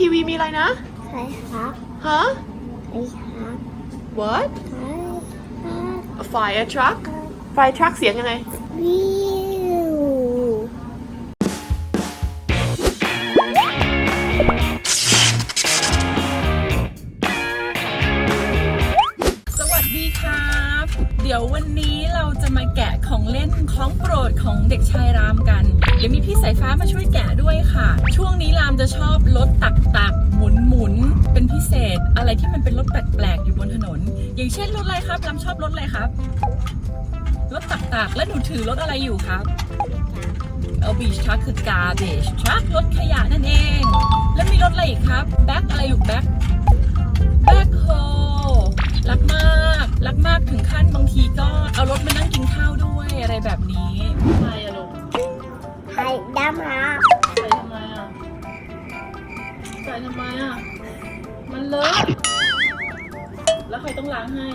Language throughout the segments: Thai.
ทีวีมีอะไรนะใช่ครับฮะ ใช่ครับ what ใช่ครับ a fire truck fire truck เสียงยังไง วิวสวัสดีครับ เดี๋ยววันนี้เราจะมาแกะของเล่นของโปรดของเด็กชายรามกัน เดี๋ยวมีพี่สายฟ้ามาช่วยแกะด้วยค่ะ ช่วงนี้รามจะชอบร อะไรที่มันเป็นรถแปลกๆอยู่บนถนน อย่างเช่นรถอะไรครับรามชอบรถอะไรครับ รถตักตักและหนูถือรถอะไรอยู่ครับเอาบีชทรัคคือกาเบชทรัครถขยะนั่นเอง แล้วมีรถอะไรอีกครับแบ็คอะไรลูกแบ็คแบ็คโฮรักมากรักมากถึงขั้นบางทีก็เอารถมานั่งกินข้าวด้วยอะไรแบบนี้ทำไมอะลูกไข่ดำครับใส่ทำไมอะใส่ทำไมอะ มันเลอะแล้วใครต้องล้างให้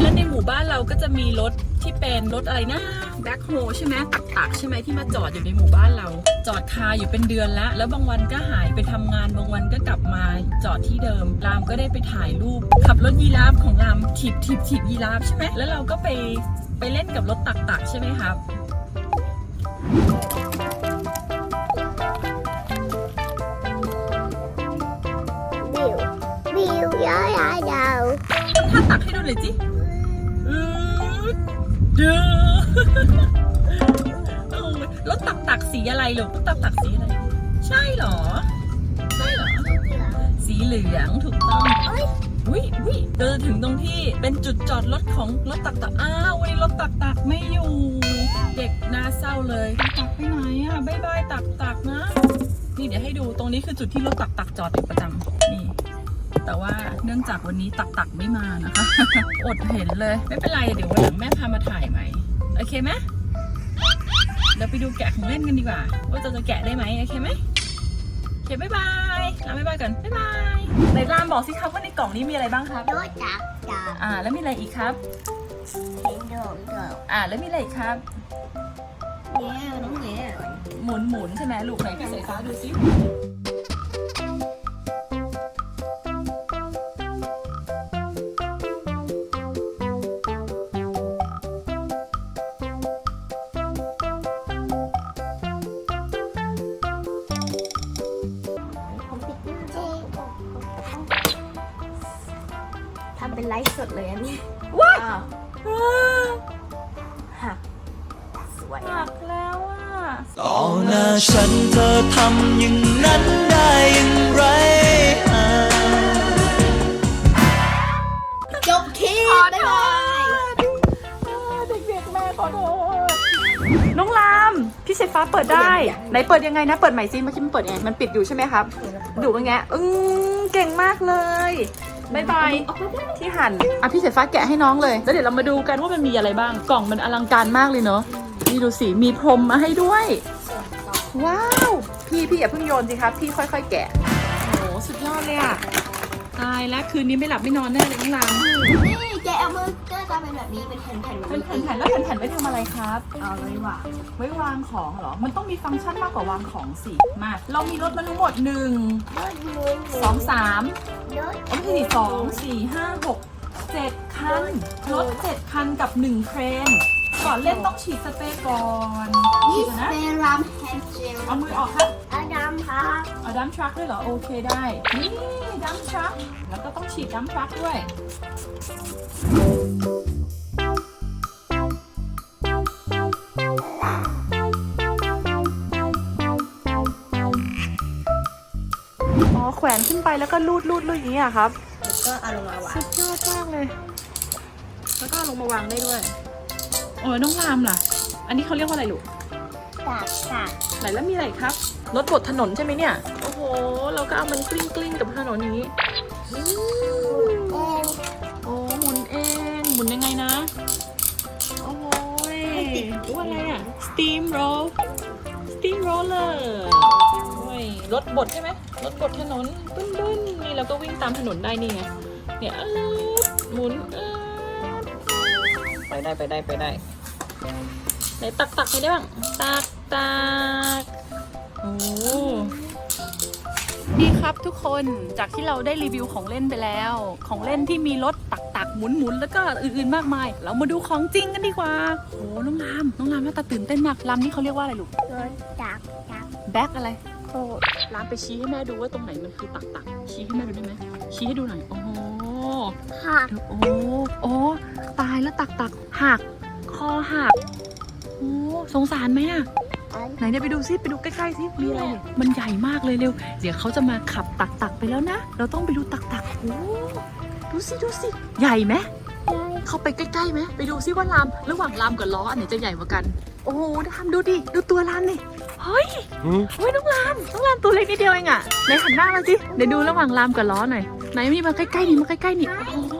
และในหมู่บ้านเราก็จะมีรถที่เป็นรถอะไรนะแบ็คโฮใช่ไหมตักตักใช่ไหมที่มาจอดอยู่ในหมู่บ้านเรา จอดคาอยู่เป็นเดือนแล้วแล้วบางวันก็หายไปทำงานบางวันก็กลับมาจอดที่เดิม รามก็ได้ไปถ่ายรูป ขับรถยีราฟของรามถีบถีบถีบยีราฟใช่ไหมแล้วเราก็ไปไปเล่นกับรถตักตักใช่ไหมครับ ห้ดูหน่อยจิอืดเดือโอ้ยรถตักตักสีอะไรลูกรถตักตักสีอะไร ใช่เหรอ ใช่เหรอ สีเหลืองถูกต้องอุ้ยอุ้ยเดินถึงตรงที่เป็นจุดจอดรถของรถตักตักอ้าววันนี้รถตักตักไม่อยู่ เด็กน่าเศร้าเลยตักไปไหนอะบายบายตักตักนะ นี่เดี๋ยวให้ดูตรงนี้คือจุดที่รถตักตักจอดเป็นประจำนี่ แต่ว่าเนื่องจากวันนี้ตักตักไม่มานะคะ อดเห็นเลย ไม่เป็นไรเดี๋ยววันหลังแม่พามาถ่ายใหม่ โอเคไหมเดี๋ยวไปดูแกะของเล่นกันดีกว่า ว่าจะจะแกะได้ไหมโอเคไหมโอเคบ๊ายบายลาบ๊ายบายกันบ๊ายบายไหนรามบอกสิครับว่าในกล่องนี้มีอะไรบ้างครับโดจักจักอ่า แล้วมีอะไรอีกครับเห็นโดดโดดอ่าแล้วมีอะไรอีกครับเนี่ยน้องเนี่ยหมุนหมุนใช่ไหมลูกไหนพี่สายฟ้าดูสิ ว้าอ้าวหักสวยหักแล้วอะต่อหน้าฉันเธอทำอย่างนั้นได้อย่างไรอ่าจบคลิปบ๊ายบายเด็กๆแม่ขอโทษน้องรามพี่สายฟ้าเปิดได้ ไหนเปิดยังไงนะ เปิดใหม่ซิเมื่อกี้มันเปิดยังไงมันปิดอยู่ใช่ไหมครับดูเป็นไง อืมเก่งมากเลย บายบายที่หั่นอะพี่สายฟ้าแกะให้น้องเลย แล้วเดี๋ยวเรามาดูกันว่ามันมีอะไรบ้าง กล่องมันอลังการมากเลยเนาะนี่ดูสิ มีพรมมาให้ด้วย ว้าว พี่พี่อย่าเพิ่งโยนสิครับ พี่ค่อย ๆ แกะโอ้สุดยอดเลยอะ ตายแล้วคืนนี้ไม่หลับไม่นอนแน่เลยน้องรามนี่แกเอามือก็จะเป็นแบบนี้เป็นแผ่นๆแบบเป็นนี้แผ่นๆแล้วแผ่นๆไว้ทำอะไรครับ เอาไว้ว่ะไว้วางของเหรอ มันต้องมีฟังก์ชันมากกว่าวางของสิ มา เรามีรถมาทั้งหมดหนึ่งสองสามรถโอ้ไม่ใช่ สองสี่ห้าหกเจ็ดคันรถเจ็ดคันกับหนึ่งเครนก่อนเล่นต้องฉีดสเปรย์ก่อนฉีนี่ดก่อนนะเป็นรามแฮนด์เจลเอามือออกครับ อาดัมครับเอาดัมทรัคด้วยเหรอ โอเคได้ นี่ดัมทรัคแล้วก็ต้องฉีดดัมทรัคด้วย แขวนขึ้นไปแล้วก็ลูดลูดลูดอย่างนี้อะครับก็เอาลงมาวางสุดยอดมากเลย แล้วก็เอาลงมาวางได้ด้วยโอ้ยน้องรามล่ะ อันนี้เขาเรียกว่าอะไรลูกตากตากไหนแล้วมีอะไรอีกครับรถบดถนนใช่ไหมเนี่ยโอ้โหเราก็เอามันกลิ้งกลิ้งกับถนนอย่างนี้เองโอ้หมุนเองหมุนยังไงนะโอ้โหยว่าอะไรอะ steam roll steam roller โอ้ย รถบดใช่ไหมรถบดถนนบึ้นบึ้นนี่เราก็วิ่งตามถนนได้นี่ไงเนี่ยเออหมุนเออไปได้ไปได้ไปได้ไหนตักตักไปได้บ้างตักตักโอ้ดีครับทุกคนจากที่เราได้รีวิวของเล่นไปแล้ว ของเล่นที่มีรถตักตักๆหมุนหมุนๆแล้วก็อื่นๆมากมาย เรามาดูของจริงกันดีกว่าโอ้น้องรามน้องรามน่าตาตื่นเต้นมากรามนี่เขาเรียกว่าอะไรลูกรถจักรจักรแบ็คอะไร โคตรรามไปชี้ให้แม่ดูว่าตรงไหนมันคือตักตักๆชี้ให้แม่ดูได้ไหมชี้ให้ดูหน่อยโอ้โหหักโอ้โอ้ตายแล้วตักตักๆหักคอหักโอ้สงสารไหมอะอันไหนเนี่ยไปดูซิไปดูใกล้ๆซิมีอะไรเนี่ยมันใหญ่มากเลยเร็ว เดี๋ยวเขาจะมาขับตักตักๆไปแล้วนะ เราต้องไปดูตักตักๆโอ้ดูสิดูสิใหญ่ไหมใหญ่เข้าไปใกล้ๆไหมไปดูซิว่าลามระหว่างลามกับล้ออันไหนจะใหญ่กว่ากัน โอ้โหลามดูดิดูตัวลามนี่เฮ้ยเฮ้ยน้องลามน้องลามตัวเล็กนิดเดียวเองอะไหนหันหน้ามาสิเดี๋ยวดูระหว่างลามกับล้อหน่อยไหนมีมาใกล้ๆนี่มาใกล้ๆนี่โอ้โห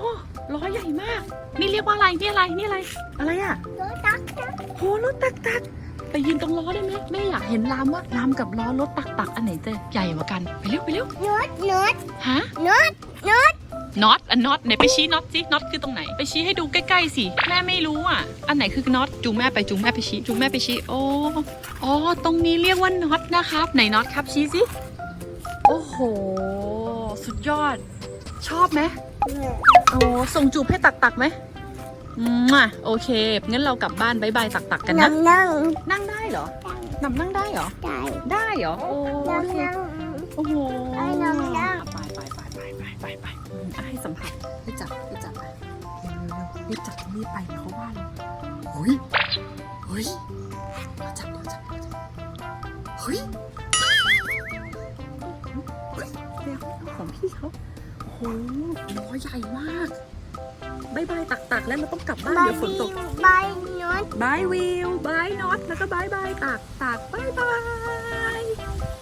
ล้อใหญ่มาก นี่เรียกว่าอะไรนี่อะไรนี่อะไร อะไรอะรถจักรจักรโหรถตักตักไปยืนตรงล้อได้ไหมแม่อยากเห็นลามว่าลามกับล้อรถตักตักอันไหนจะใหญ่กว่ากันไปเร็วไปเร็วรถรถฮะรถรถ น็อตอันน็อตไหนไปชี้น็อตสิน็อตคือตรงไหน ไปชี้ให้ดูใกล้ๆสิ แม่ไม่รู้อะ อันไหนคือน็อตจูงแม่ไปจูงแม่ไปชี้จูงแม่ไปชี้โอ้อ๋อตรงนี้เรียกว่าน็อตนะครับ ไหนน็อตครับชี้สิโอ้โห สุดยอด ชอบไหมโอ้ส่งจูบให้ตักตักๆไหมอืมอะโอเค งั้นเรากลับบ้านบายบายตักตักๆกันนั่นะงนั่งนั่งได้เหรอนำนั่งได้เหรอ ได้ ได้เหรอ โอ้นั่งโอเคนั่งโอ้โหไอ้น้ำนั่งไปไปไป ไปไปไปไปอืมอะให้สัมผัสให้จับให้จับไปเร็วเร็วเร็วรีบจับรีบไปเขาว่าเราเฮ้ยเฮ้ยเราจับเราจับเราจับเฮ้ยเฮ้ยเดี๋ยวของพี่เขาโอ้โหล้อใหญ่มากบายบายตักตักแล้วเราต้องกลับบ้านเดี๋ยวฝนตกใบรถบายวิวบายน็อตแล้วก็บายบายตากตากบายบาย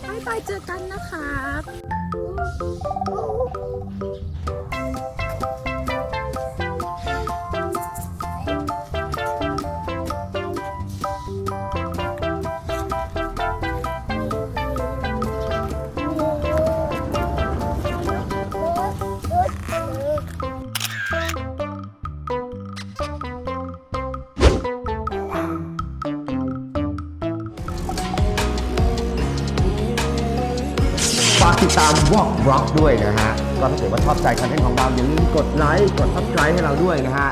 บายบายเจอกันนะครับ Oh. ติดตาม Walk Rock ด้วยนะฮะ ก็ถ้าเกิดว่าชอบใจคอนเทนต์ของเราอย่าลืมกดไลค์ กด subscribe ให้เราด้วยนะฮะ